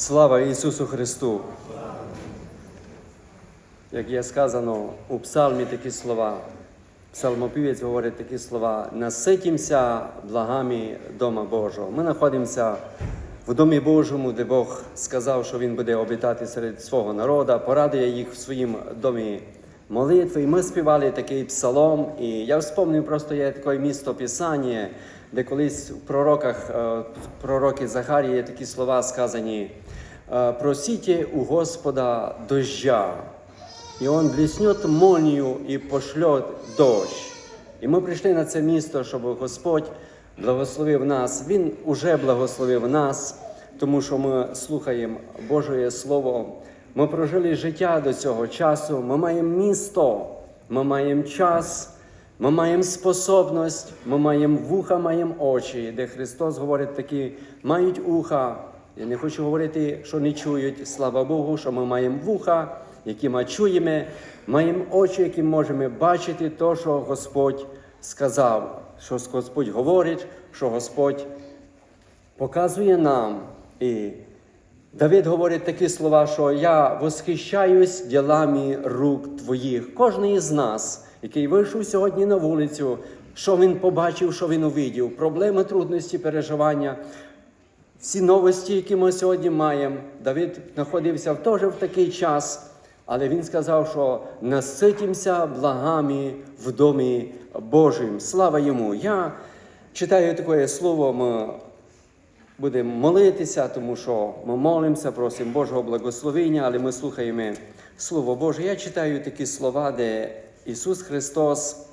Слава Ісусу Христу! Як є сказано у псалмі такі слова, псалмопівець говорить такі слова: наситімся благами Дома Божого. Ми знаходимося в Домі Божому, де Бог сказав, що Він буде обітати серед свого народу, порадує їх в своїм домі молитви. І ми співали такий псалом. І я вспомнив, просто є таке місто Писання, де колись в пророках, е, в пророки Захарії є такі слова сказані. е, Просите у Господа дождя, и Он блеснет молнию и пошлет дощ. І ми прийшли на це місто, щоб Господь благословив нас. Він уже благословив нас, тому що ми слухаємо Божє Слово. Ми прожили життя до цього часу. Ми маємо місто, ми маємо час, ми маємо способність, ми маємо вуха, маємо очі, де Христос говорить такі, мають уха. Я не хочу говорити, що не чують. Слава Богу, що ми маємо вуха, які ми чуємо, маємо очі, які можемо бачити те, що Господь сказав, що Господь говорить, що Господь показує нам. І Давид говорить такі слова, що я восхищаюсь ділами рук твоїх. Кожен із нас, який вийшов сьогодні на вулицю, що він побачив, що він увидів, проблеми, трудності, переживання. Всі новості, які ми сьогодні маємо, Давид знаходився теж в такий час, але він сказав, що наситімося благами в домі Божим. Слава йому! Я читаю таке слово, ми будемо молитися, тому що ми молимося, просимо Божого благословення, але ми слухаємо Слово Боже. Я читаю такі слова, де Ісус Христос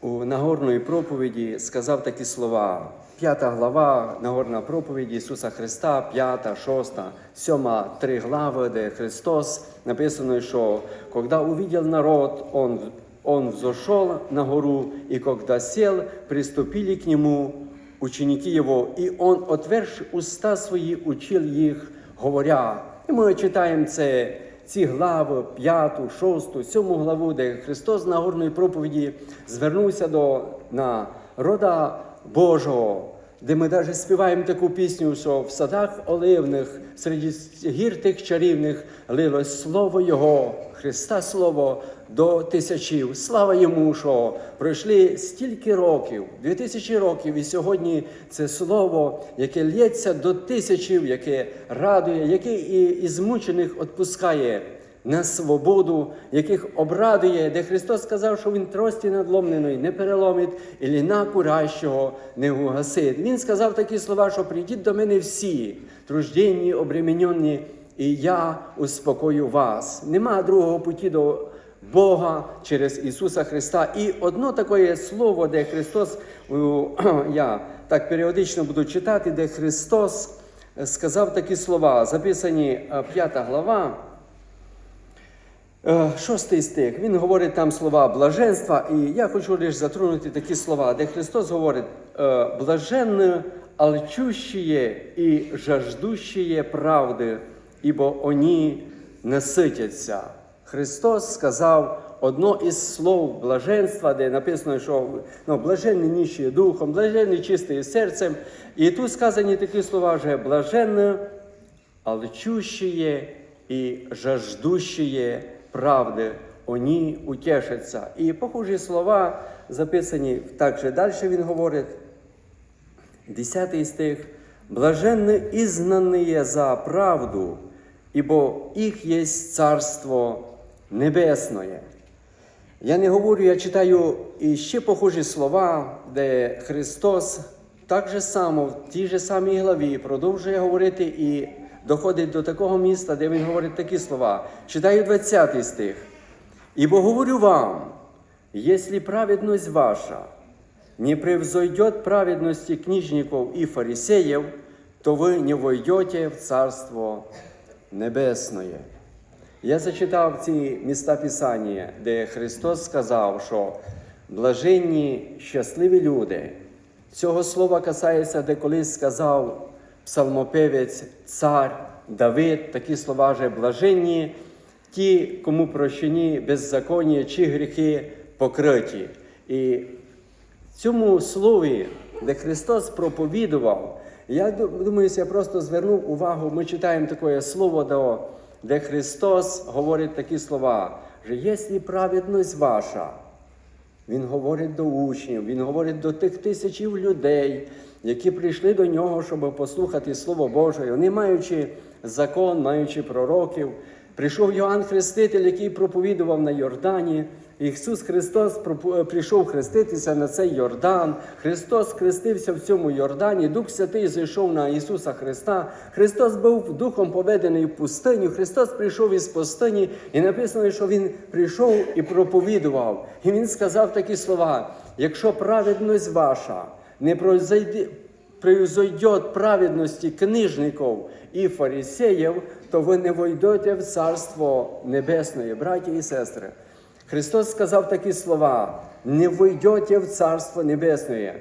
у Нагорної проповіді сказав такі слова. П'ята глава Нагорна проповіді Ісуса Христа, п'ята, шоста, сьома, три глави, де Христос написано, що когда увидел народ, Он, он взошел на гору, и когда сел, приступили к Нему ученики Его, и Он, отверши уста Свої, учил їх, говоря. І ми читаємо це ці глави, п'яту, шосту, сьому главу, де Христос на горної проповіді звернувся до народа Божого, де ми навіть співаємо таку пісню, що в садах оливних, серед гір тих чарівних лилось слово Його, Христа Слово до тисячів. Слава йому, що пройшли стільки років, дві тисячі років, і сьогодні це слово, яке лється до тисячів, яке радує, яке і, і змучених відпускає на свободу, яких обрадує, де Христос сказав, що Він трості надломленої не переломить, і ліна курящого не угасить. Він сказав такі слова, що прийдіть до мене всі, тружденні, обременені, і я успокою вас. Нема другого путі до Бога через Ісуса Христа. І одно таке слово, де Христос, я так періодично буду читати, де Христос сказав такі слова, записані е, 5 глава. Е, Шостий стих, він говорить там слова блаженства, і я хочу лише затронути такі слова, де Христос говорить е, блаженне, алчущие і жаждущие правди, ібо вони наситяться. Христос сказав одно із слов блаженства, де написано, що ну, блаженні ніщі духом, блаженні чисті серцем. І тут сказані такі слова, що блаженне, алчущие и жаждущие правды, они утешатся. І похожі слова записані також далі він говорить, 10 стих. Блаженны изгнанные за правду, ибо их есть Царство Небесное. Я не говорю, я читаю і ще похожі слова, де Христос так же само в тій же самій главі продовжує говорити і доходить до такого міста, де він говорить такі слова. Читаю 20 стих. «Ибо говорю вам, если праведность ваша не превзойдет праведности книжников и фарисеев, то вы не войдете в Царство Небесное. Я зачитав ці міста Писання, де Христос сказав, що блаженні щасливі люди. Цього слова касається, де колись сказав псалмопевець, цар Давид, такі слова вже блаженні, ті, кому прощені беззаконня чи гріхи покриті. І в цьому слові, де Христос проповідував, Я ду- думаю, я просто звернув увагу, ми читаємо таке слово, де Христос говорить такі слова, що якщо праведність ваша, він говорить до учнів, він говорить до тих тисячів людей, які прийшли до нього, щоб послухати Слово Боже. Вони, маючи закон, маючи пророків, прийшов Йоанн Хреститель, який проповідував на Йордані. Ісус Христос пропо- прийшов хреститися на цей Йордан. Христос хрестився в цьому Йордані. Дух Святий зійшов на Ісуса Христа. Христос був духом поведений в пустиню. Христос прийшов із пустині, і написано, що Він прийшов і проповідував. І Він сказав такі слова: якщо праведність ваша не произойде, произойдет праведности книжников и фарисеев, то ви не войдете в Царство Небесне, браті і сестри. Христос сказав такі слова: не войдете в Царство Небесне.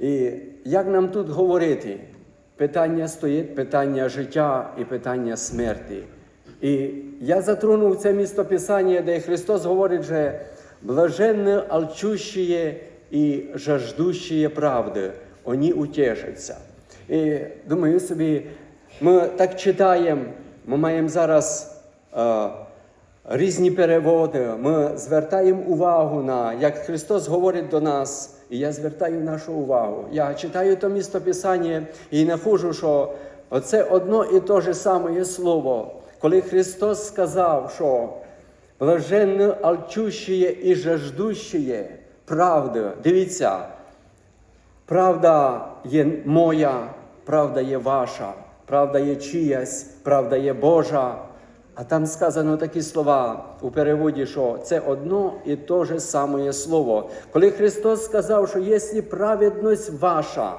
І як нам тут говорити? Питання стоїть, питання життя і питання смерті. І я затронув це місто Писання, де Христос говорить, що блаженні алчущие і жаждущие правди, вони утешаться. І думаю собі, ми так читаємо, ми маємо зараз е, різні переводи. Ми звертаємо увагу на, як Христос говорить до нас, і я звертаю нашу увагу. Я читаю то місто Писання і знаходжу, що оце одно і те ж саме слово, коли Христос сказав, що блаженні алчущие і жаждущие правди. Дивіться, Правда є моя, правда є ваша, правда є чиясь, правда є Божа. А там сказано такі слова у переводі, що це одно і те же саме слово. Коли Христос сказав, що якщо праведність ваша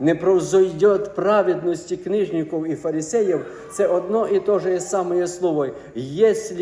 не прозойдет праведності книжників і фарисеїв, це одно і те же саме слово. Якщо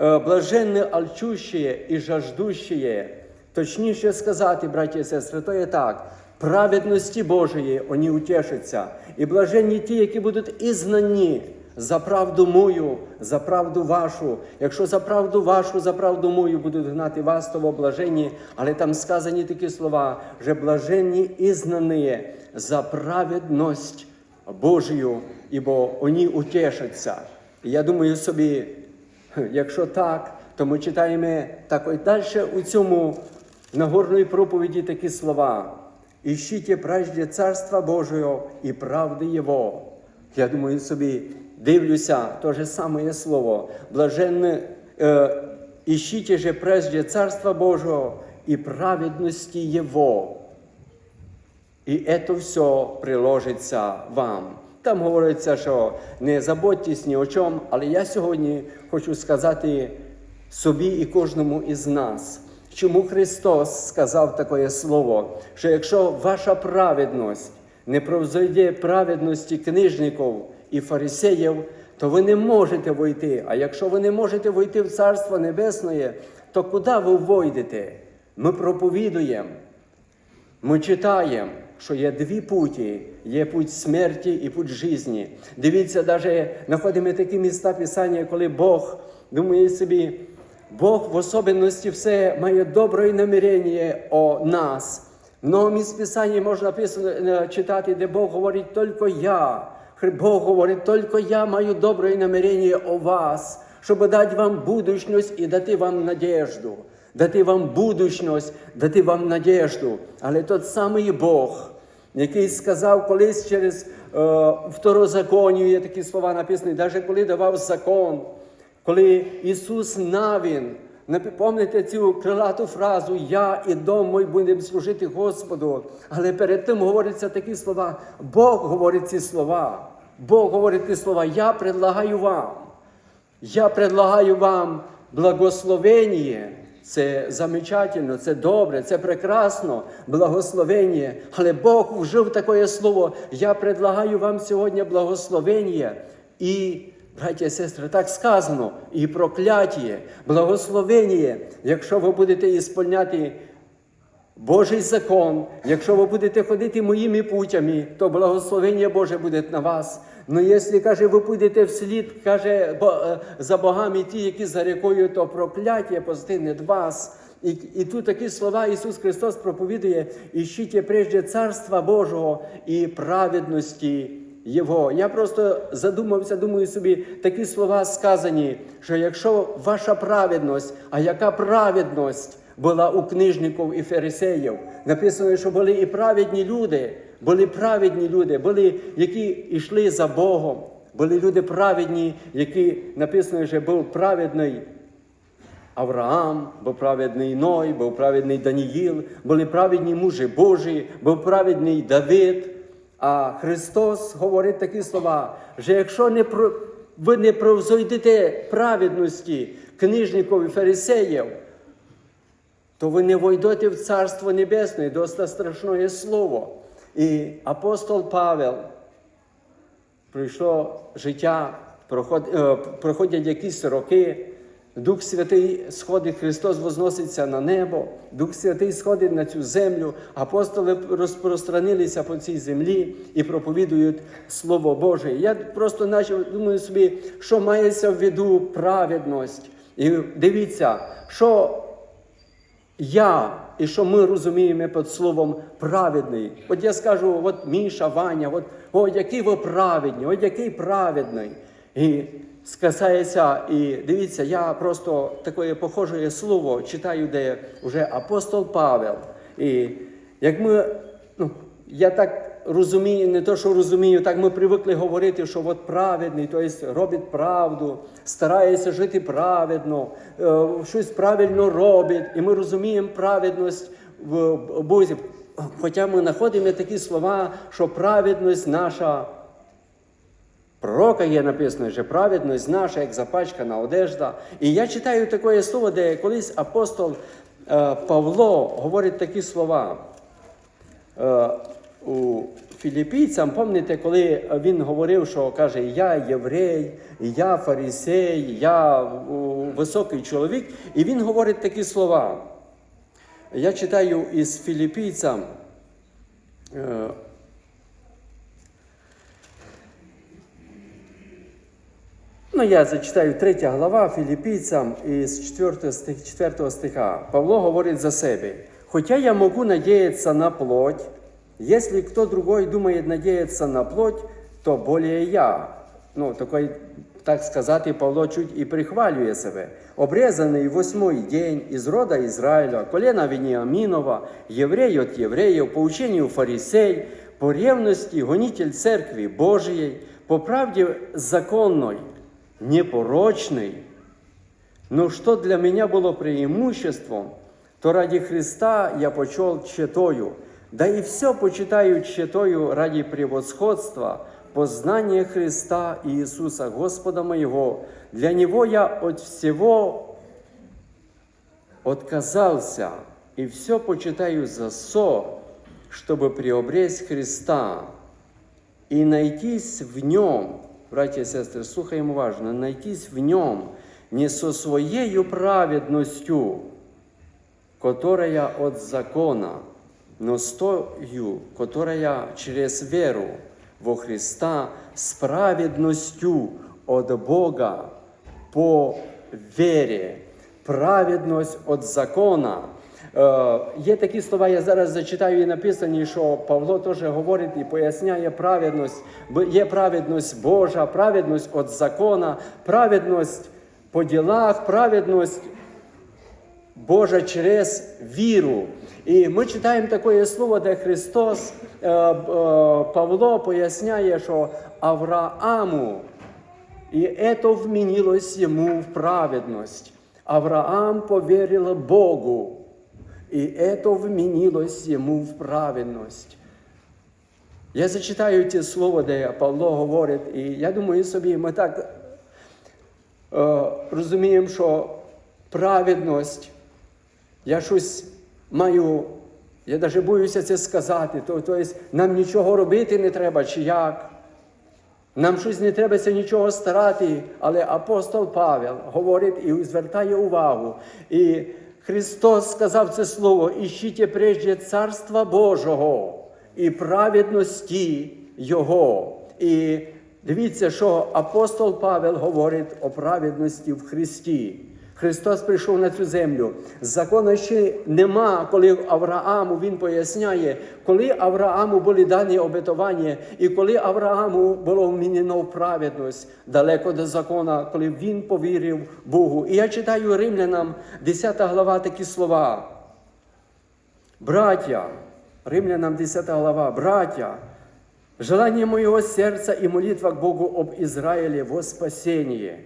е, блаженні алчущие і жаждущие, Точніше сказати, браті і сестри, то є так. Праведності Божої вони утешаться. І блаженні ті, які будуть ізнані за правду мою, за правду вашу. Якщо за правду вашу, за правду мою будуть гнати вас, то блаженні. Але там сказані такі слова, що блаженні ізнані за праведність Божою, ібо вони утешаться. І я думаю собі, Якщо так, то ми читаємо так ось далі у цьому Нагорної проповіді такі слова. Іщите прежде Царства Божого і правди Його. Я думаю собі, дивлюся, то же саме слово. Блаженне, е, іщите же прежде Царства Божого і праведності Його. І це все приложиться вам. Там говориться, що не заботьтесь ні о чому, але я сьогодні хочу сказати собі і кожному із нас, чому Христос сказав таке слово, що якщо ваша праведність не превзойде праведності книжників і фарисеїв, то ви не можете войти. А якщо ви не можете войти в Царство Небесне, то куди ви войдете? Ми проповідуємо. Ми читаємо, що є дві путі: є путь смерті і путь житті. Дивіться, навіть знаходимо такі міста Писання, коли Бог думає собі, Бог в особенності все має добре намірення о нас. Много місць Писання можна е, читати, де Бог говорить тільки я. Бог говорить, тільки я маю добре намірення о вас, щоб дати вам будущність і дати вам надежду дати вам будущність, дати вам надежду. Але тот самий Бог, який сказав колись через е, второзаконію, є такі слова написані, навіть коли давав закон, коли Ісус Навін, пам'ятаєте цю крилату фразу Я і дом мой будемо служити Господу. Але перед тим говоряться такі слова. Бог говорить ці слова. Бог говорить ці слова. Я предлагаю вам. Я предлагаю вам благословення. Це замечательно, це добре, це прекрасно, благословення. Але Бог вжив таке слово. Я предлагаю вам сьогодні благословення і, браті і сестри, так сказано, і прокляття, благословення, якщо ви будете ісполняти Божий закон, якщо ви будете ходити моїми путями, то благословення Боже буде на вас. Ну, якщо, каже, ви будете вслід, каже, е, за богами ті, які за рікою, то прокляття постигне вас. І, і тут такі слова Ісус Христос проповідує, іщите прежде Царства Божого і праведності Його. Я просто задумався, думаю собі, такі слова сказані, що якщо ваша праведність, а яка праведність була у книжників і фарисеїв, написано, що були і праведні люди, були праведні люди, були, які йшли за Богом, були люди праведні, які написано, що був праведний. Авраам, був праведний Ной, був праведний Даніїл, були праведні мужі Божі, був праведний Давид. А Христос говорить такі слова, що якщо не про, ви не превзойдете праведності книжників і фарисеїв, то ви не войдете в Царство Небесне, досить страшне слово. І апостол Павел пройшло життя, е, проходять якісь роки. Дух Святий сходить, Христос возноситься на небо, Дух Святий сходить на цю землю, апостоли розпространилися по цій землі і проповідують Слово Боже. Я просто наче думаю собі, що мається в виду праведність. І дивіться, що я і що ми розуміємо під словом праведний. От я скажу, от Міша, Ваня, от, о, який ви праведні, от який праведний. І сказається, і дивіться, я просто таке похоже слово читаю, де вже апостол Павел. І як ми, ну, я так розумію, не то, що розумію, так ми привикли говорити, що от праведний, тобто робить правду, старається жити праведно, е, щось правильно робить. І ми розуміємо праведність в Бозі. Хоча ми знаходимо такі слова, що праведність наша. Пророка є написано, що праведність наша, як запачкана одежда. І я читаю таке слово, де колись апостол е, Павло говорить такі слова. Е, у філіпійцям, пам'ятаєте, коли він говорив, що каже, я єврей, я фарисей, я високий чоловік, і він говорить такі слова. Я читаю із філіпійцям. Ну, я зачитаю 3 глава Филиппийцам из 4 стих, 4 стиха. Павло говорит за себе. «Хотя я могу надеяться на плоть, если кто другой думает надеяться на плоть, то более я». Ну, такой, так сказати, Павло чуть і прихвалює себе. «Обрезаний восьмой день із рода Ізраїля, колена Веніамінова, єврей от євреїв, по ученню фарисей, по ревності гонитель церкви Божией, по правді законной, непорочный. Но что для меня было преимуществом, то ради Христа я почел четою, да и все почитаю четою ради превосходства, познания Христа и Иисуса Господа моего. Для Него я от всего отказался, и все почитаю за со, чтобы приобрести Христа и найтись в нем, братья и сестры, слухаємо уважно, найтись в нем не со своєю праведностью, которая от закона, но с тою, которая через веру во Христа с праведностью от Бога по вере. Праведність від закона. Е, є такі слова, я зараз зачитаю і написані, що Павло теж говорить і поясняє праведність. Є праведність Божа, праведність від закона, праведність по ділах, праведність Божа через віру. І ми читаємо таке слово, де Христос, е, е, Павло поясняє, що Аврааму, і это вменилось ему в праведность. Авраам поверил Богу, и это вменилось ему в праведность. Я зачитаю ті слова, де Павло говорить, і я думаю собі, ми так е, розуміємо, що праведність, я щось маю, я навіть боюся це сказати, то, нам нічого робити не треба, чи як. Нам щось не треба нічого старати, але апостол Павел говорить і звертає увагу. І Христос сказав це слово: іщіть прежде Царства Божого і праведності Його. І дивіться, що апостол Павел говорить о праведності в Христі. Христос прийшов на цю землю. Закона ще нема, коли Аврааму він поясняє, коли Аврааму були дані обетування, і коли Аврааму було вмінено праведність далеко до закона, коли він повірив Богу. І я читаю римлянам 10 глава такі слова. Братья, римлянам 10 глава, братья, желание моего сердца и молитва к Богу об Израиле во спасение.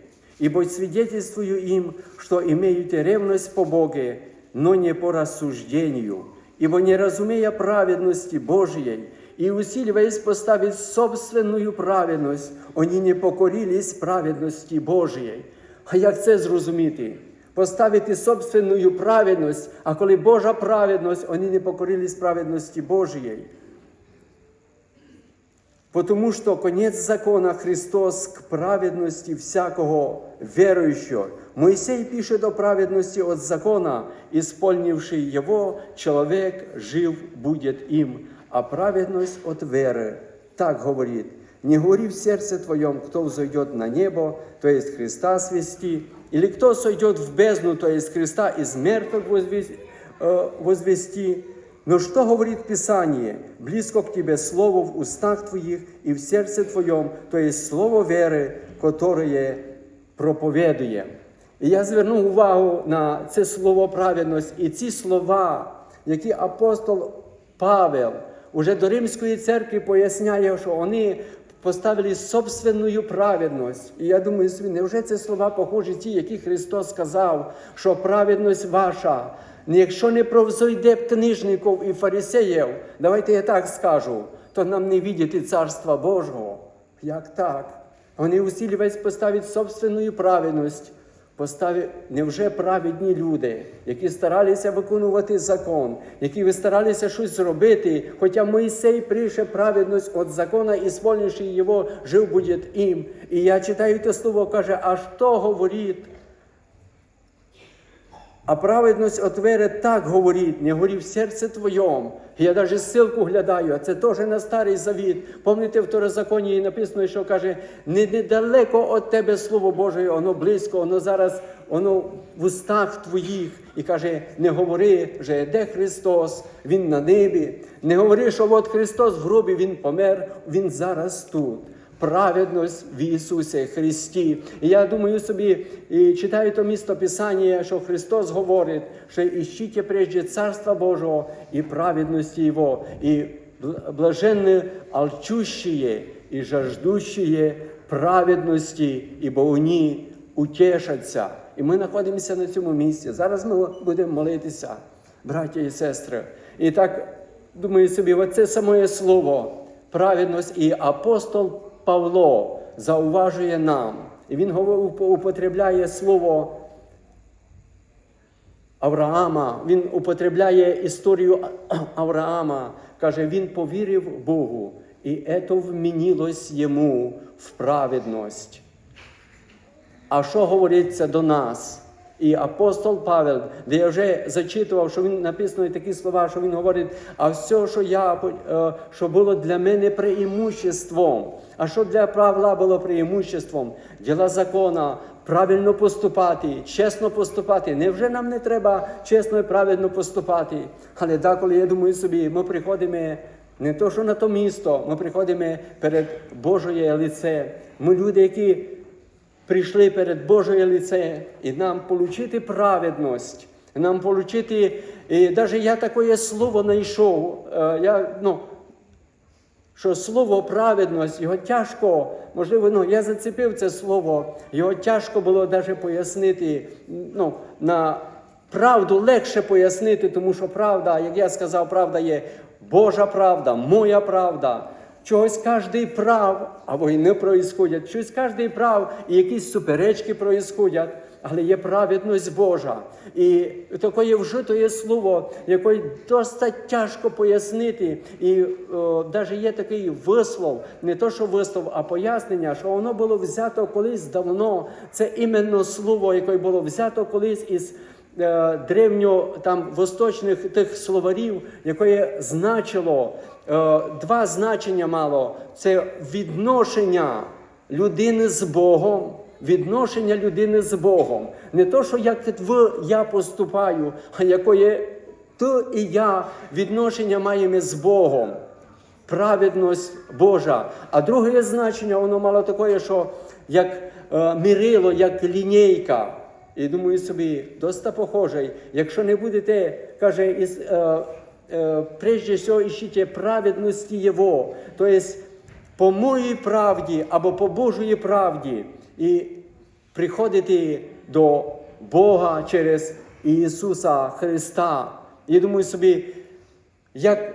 Ибо свидетельствую им, что имеют ревность по Боге, но не по рассуждению. Ибо не разумея праведности Божьей и усиливаясь поставить собственную праведность, они не покорились праведности Божьей. А як це зрозуміти? Поставити собственную праведність, а коли Божа праведність, вони не покорились праведності Божьей Потому что конец закона Христос к праведности всякого верующего. Моисей пишет о праведности от закона, исполнивший его, человек жив будет им, а праведность от веры. Так говорит, не говори в сердце твоем, кто взойдет на небо, то есть Христа свести, или кто сойдет в бездну, то есть Христа из мертвых возвести, э, возвести. Но что говорит Писание? Близко к тебе Слово в устах твоих и в сердце твоем, то есть Слово веры, которое проповедує. І я звернув увагу на це слово праведність і ці слова, які апостол Павел уже до Римської церкви поясняє, що вони поставили собственну праведність. І я думаю, невже ці слова похожі ті, які Христос сказав, що праведність ваша, якщо не провзойде книжників і фарисеїв, давайте я так скажу, то нам не видіти Царства Божого. Як так? Вони усилювались поставити собственну праведність. Постави невже праведні люди, які старалися виконувати закон, які старалися щось зробити, хоча Моїсей прийшов праведність від закона і сповнивши його, жив буде їм. І я читаю те слово, каже, а що говорить? А праведність от вери так говорить, не говори в серце твоєм. Я навіть ссылку глядаю, а це теж на старий завіт. Помните, в Второзаконії написано, що каже, не недалеко від тебе Слово Боже, воно близько, воно зараз воно в устах твоїх. І каже, не говори, вже де Христос, Він на небі. Не говори, що от Христос в гробі, Він помер, Він зараз тут праведність в Ісусі Христі. І я думаю собі, і читаю то місто Писання, що Христос говорить, що іщите прежде Царства Божого і праведності Його, і блаженні алчущие і жаждущие праведності, ибо вони утешаться. І ми знаходимося на цьому місці. Зараз ми будемо молитися, браття і сестри. І так думаю собі, оце саме слово праведність і апостол Павло зауважує нам, і він употребляє слово Авраама, він употребляє історію Авраама, каже, він повірив Богу, і це вмінилось йому в праведність. А що говориться до нас? І апостол Павел, де я вже зачитував, що він написано такі слова, що він говорить, а все, що я е, що було для мене преимуществом, а що для Павла було преимуществом? Діла закона, правильно поступати, чесно поступати. Невже нам не треба чесно і правильно поступати? Але деколи я думаю собі, ми приходимо. Не то, що на то місто, ми приходимо перед Божоє лице. Ми люди, які прийшли перед Божою лице і нам отримати праведність, нам отримати, і навіть я таке слово знайшов, я, ну, що слово праведність, його тяжко, можливо, ну, я зацепив це слово, його тяжко було навіть пояснити. ну, на Правду легше пояснити, тому що правда, як я сказав, правда є Божа правда, моя правда. Чогось кожний прав, або й не проїсходять, щось кожний прав, і якісь суперечки проїсходять, але є праведність Божа. І таке вжитое слово, яке досить тяжко пояснити. І навіть є такий вислов, не то, що вислов, а пояснення, що воно було взято колись давно. Це іменно слово, яке було взято колись із. Е, древньо там восточних тих словарів, яке значило е, два значення мало: це відношення людини з Богом, відношення людини з Богом. Не то, що як в я поступаю, а якої ти і я відношення маємо з Богом. Праведність Божа. А друге значення, воно мало таке, що як е, мірило, як лінійка. І думаю собі, доста похожий. Якщо не будете, каже, із, е, е, прежде всего ищите праведності Его, то есть по моїй правді або по Божої правді, і приходити до Бога через Ісуса Христа. І думаю собі, як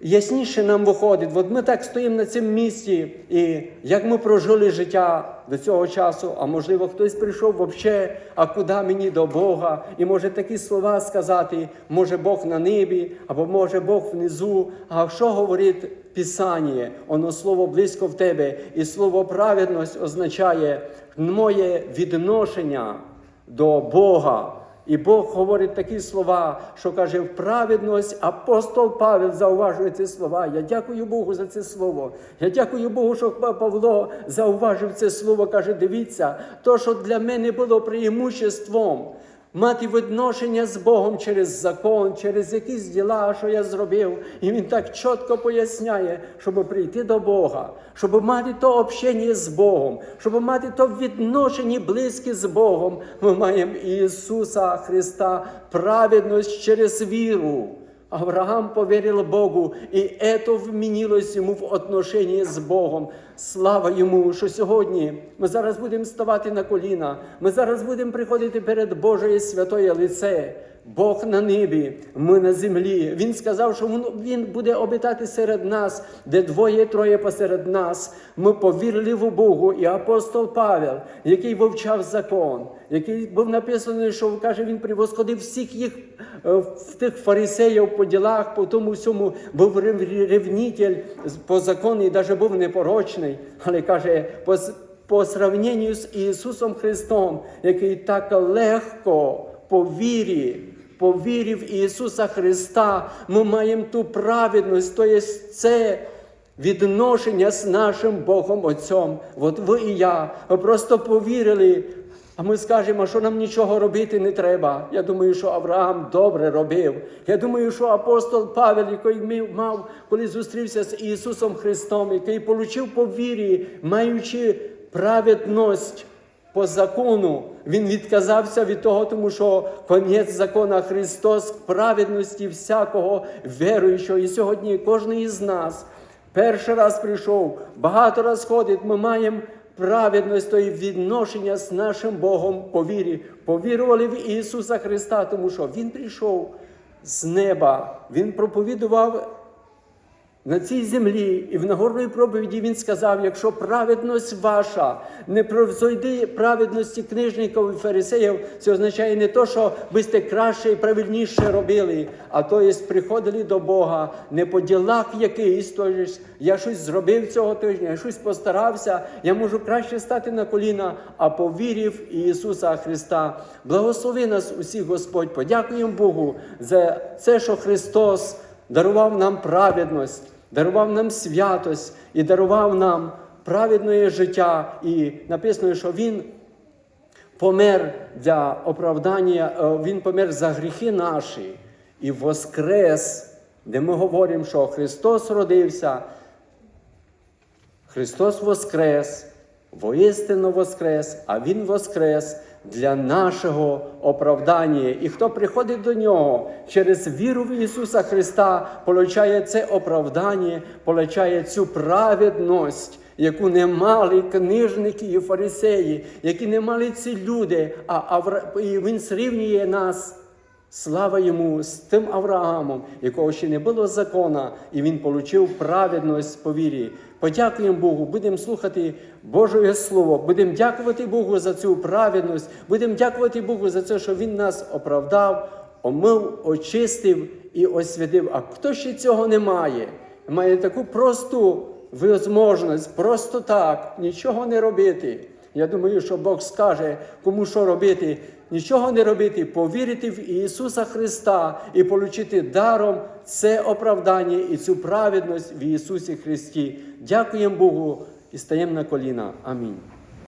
ясніше нам виходить, от ми так стоїмо на цьому місці, і як ми прожили життя до цього часу, а можливо, хтось прийшов взагалі, а куди мені до Бога, і може такі слова сказати, може Бог на небі, або може Бог внизу. А що говорить Писання? Воно слово близько в тебе, і слово праведність означає моє відношення до Бога. І Бог говорить такі слова, що каже, в праведність апостол Павел зауважує ці слова. Я дякую Богу за це слово. Я дякую Богу, що Павло зауважив це слово. Каже, дивіться, то, що для мене було преимуществом мати відношення з Богом через закон, через якісь діла, що я зробив. І він так чітко поясняє, щоб прийти до Бога, щоб мати то общення з Богом, щоб мати то відношення близьке з Богом. Ми маємо Ісуса Христа, праведність через віру. Авраам поверил Богу, і это вмінилось йому в отношенні з Богом. Слава йому, що сьогодні ми зараз будемо ставати на коліна, ми зараз будемо приходити перед Божої святої лице. Бог на небі, ми на землі. Він сказав, що він, буде обітати серед нас, де двоє-троє посеред нас. Ми повірили в Богу. І апостол Павел, який вивчав закон, який був написаний, що каже, він превосходив всіх їх е, тих фарисеїв по ділах, по тому всьому був рев- ревнитель по закону і навіть був непорочний. Але каже, по, по сравненню з Ісусом Христом, який так легко по вірі, по вірі в Ісуса Христа, ми маємо ту праведність, то є це відношення з нашим Богом Отцем. От ви і я, ви просто повірили. А ми скажемо, що нам нічого робити не треба. Я думаю, що Авраам добре робив. Я думаю, що апостол Павел, який мав, коли зустрівся з Ісусом Христом, який отримав по вірі, маючи праведність по закону, він відказався від того, тому що конець закона Христос в праведності всякого віруючого. І сьогодні кожен із нас перший раз прийшов, багато раз ходить, ми маємо праведність і відношення з нашим Богом по вірі. Повірували в Ісуса Христа, тому що Він прийшов з неба, Він проповідував на цій землі і в Нагорної проповіді він сказав: якщо праведність ваша не превзойде праведності книжників і фарисеїв, це означає не то, що ви сте краще і правильніше робили, а то є приходили до Бога не по ділах якийсь, то я щось зробив цього тижня, я щось постарався, я можу краще стати на коліна, а повірив Ісуса Христа. Благослови нас усіх, Господь, подякуємо Богу за це, що Христос дарував нам праведність, дарував нам святость і дарував нам праведне життя. І написано, що Він помер для оправдання, е, Він помер за гріхи наші і воскрес, де ми говоримо, що Христос родився, Христос воскрес, воістину воскрес, а Він воскрес для нашого оправдання. І хто приходить до нього через віру в Ісуса Христа, получає це оправдання, получає цю праведність. Яку не мали книжники і фарисеї, які не мали ці люди, а Авра... і він зрівнює нас Слава йому з тим Авраамом, якого ще не було закона, і він отримав праведність по вірі. Подякуємо Богу, будемо слухати Божє Слово, будемо дякувати Богу за цю праведність, будемо дякувати Богу за це, що Він нас оправдав, омив, очистив і освятив. А хто ще цього не має, має таку просту можливість, просто так, нічого не робити. Я думаю, що Бог скаже, кому що робити, нічого не робити, повірити в Ісуса Христа і отримати даром це оправдання і цю праведність в Ісусі Христі. Дякуємо Богу і стаємо на коліна. Амінь.